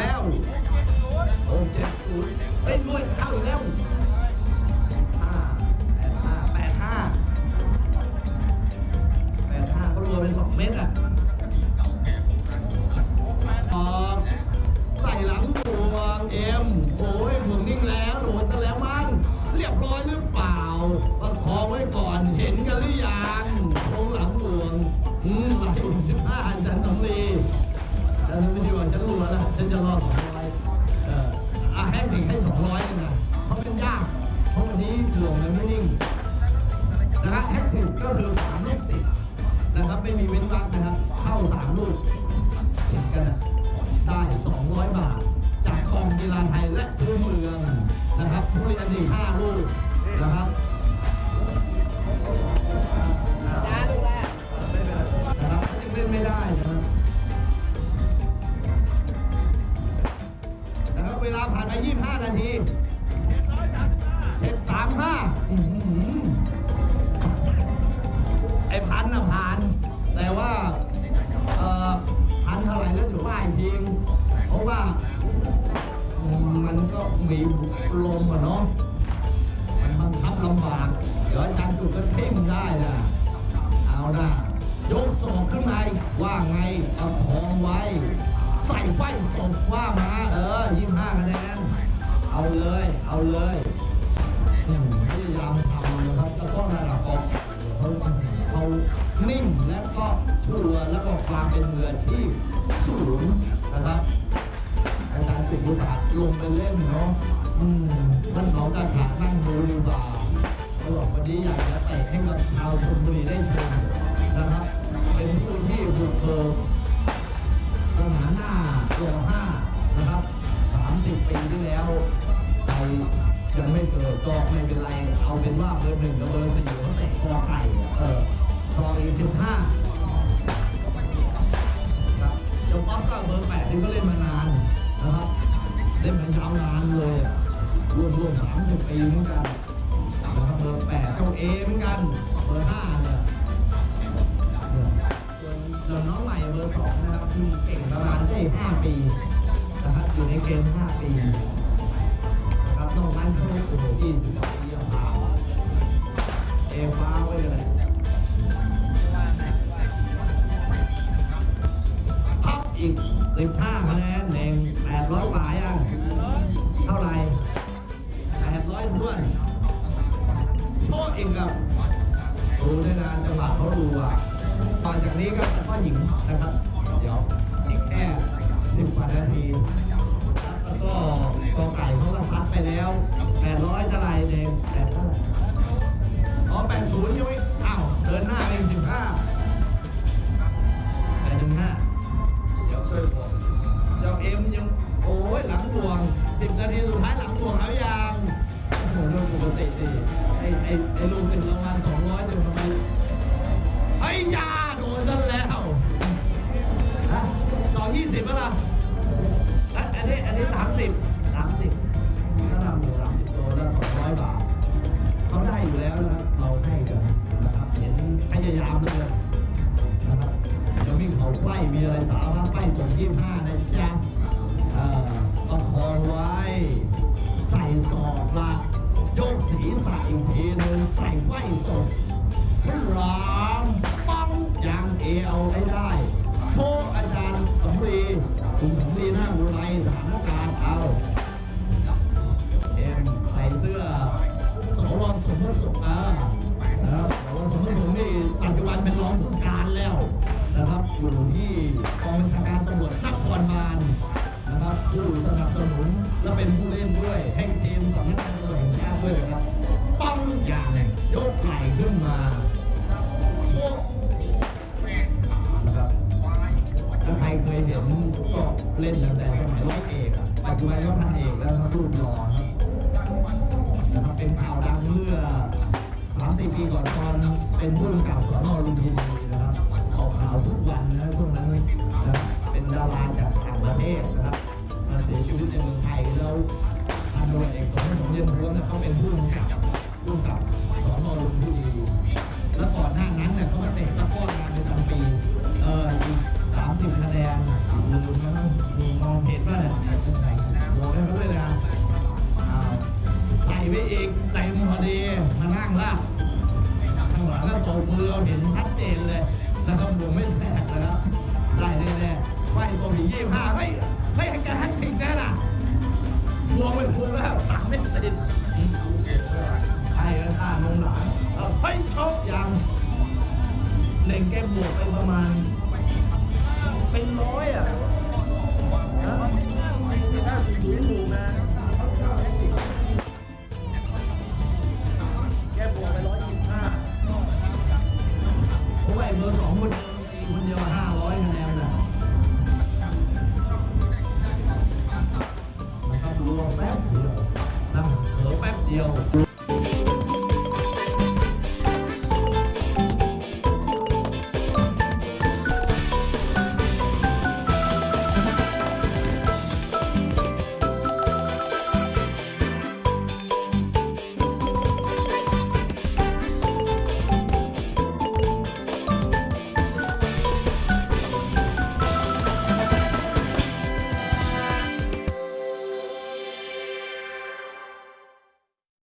แล้วเเป็นมวยเข้าแล้ว จะรอสองร้อยเอออะให้ถึงให้สองร้อยเลยนะเพราะเป็นยาก เพราะวันนี้หลวงมันไม่นิ่งนะฮะแฮกติก็คือสามลูกติดนะครับไม่มีเว้นวรรคนะครับเข้าสามลูกติดกันอะได้200บาท จากกองกีฬาไทยและพื้นเมืองนะครับผู้เรียนอีกห้าลูกนะครับ มีลมอะเนาะ มันบังคับลำบาก เดี๋ยวอาจารย์จุกก็เท่งได้นะเอานะยกศอกขึ้นมาว่าไงเอาคองไว้ ใส่ไฟตบว่ามา เออยี่ห้าคะแนน เอาเลย เอาเลยพยายามทำนะครับ แล้วก็ระดับกองเขาเขานิ่งและก็ชัวร์แล้วก็ความเป็นมืออาชีพสูงนะครับ ลงไปเล่นเนาะอืมท่านหมอกระถานั่งดูดีกว่าเขาบอกวันนี้อยากจะเตะให้กับชาวชลบุรีได้ชมนะครับ เป็นผู้ที่บุกเบิกสนามหน้าตัวห้านะครับสามสิบปีที่แล้วใครยังไม่เกิดก็ไม่เป็นไร เอาเป็นว่าเบอร์หนึ่งกับเบอร์ วนานเลยอะรวมรวมสามสิบปีเหมือนกันนะครับเบอร์แปดเจ้าเอเหมือนกันเบอร์ห้าเนี่ยส่วนส่วนน้องใหม่เบอร์สองนะครับที่เก่งประมาณได้ห้าปีนะครับอยู่ในเกมห้าปีนะครับนอกนั้นเขาโอ้โหยี่สิบกว่าปีอะพาเอฟ้าไว้เลยพับอีกสิบห้าคะแนนเองแปดร้อยกว่ายัง ไหร่ 800ทวนโทษเองครับดูได้นะจังหวะเขาดูอะต่อจากนี้ก็จะข้อหญิงนะครับ เดี๋ยวอีกแค่สิบกว่านาที แล้วก็กองไก่เขาก็ซัดไปแล้ว 800จะไหรเนี่แปดเท่าไรอ๋อ80ยังไม่อ้าวเดินหน้าเอง15 สิบนาทีสุดท้ายหลังห่วงแล้วยังโอ้โหเรื่องปกติสิไอ้ไอ้ไอ้ลูกเป็นรางวัลสองร้อยหนึ่งทำไมไอ้ยาโดนซะแล้วฮะต่อยี่สิบแล้วล่ะอันอันนี้อันนี้สามสิบสามสิบถ้าเราหมูสามสิบตัวละสองร้อยบาทเขาได้อยู่แล้วนะครับเราให้กันนะครับเห็นพยายามเลยนะครับเดี๋ยวมีเขาไฟมีอะไรสามารถไฟตรงยี่ห้านะจ๊ะ ไว้ ใส่ศอกละยกสีใส่อีกทีหนึ่งใส่ไฟตกขึ้นรามปังยางเอวให้ได้โชคอาจารย์สำลีคุณสำลีหน้าบุไรสถานการณ์เอาเอ็มใส่เสื้อสวสมประสงค์อ่านะครับสวสมประสงค์นี่ปัจจุบันเป็นรองผู้การแล้วนะครับอยู่ที่กองบัญชาการตำรวจนครบาล นะครับผู้สนับสนุนและเป็นผู้เล่นด้วยแห่งทีมสำนักงานตำรวจแห่งชาติด้วยนะครับปังอย่างยกไหล่ขึ้นมาโชคนะครับถ้าใครเคยเห็นก็เล่นตั้งแต่สมัยร้อยเอกอะปัจจุบันก็พันเอกแล้วนะรูปหล่อนะครับเป็นข่าวดังเมื่อ30ปีก่อนตอนเป็นผู้กำกับสนลุมพินีนะครับออกข่าวทุกวันนะช่วงนั้นนะครับเป็นดาราจากต่างประเทศนะครับ สียชีวิตในเมืองไทยแล้วพันตำรวจเอกสมสมเย็นพวเนี่ยเขาเป็นผู้กำกับผู้กำกับสนลุมพินีแล้วก่อนหน้านั้นเนี่ยเขามาเตะตะก้องานประจำปีเออสามสิบคะแนนดูมันต้องมีมองเห็นว่าเนี่ยบอกให้เขาด้วยนะใส่ไว้เอีกเต็มพอดีมานั่งละข้างหลังก็ตบมือเราเห็นชัดเจนเลยแล้วก็บวงไม่แตกนะครับได้แน่ๆไฟตัวผียี่ห้าเฮ้ จริงแน่ล่ะมองไปพุงแล้วสามเม่รติดใช่แล้วตาลงหลานเฮ้ยชอบยังเล่นแกมบวกไปประมาณ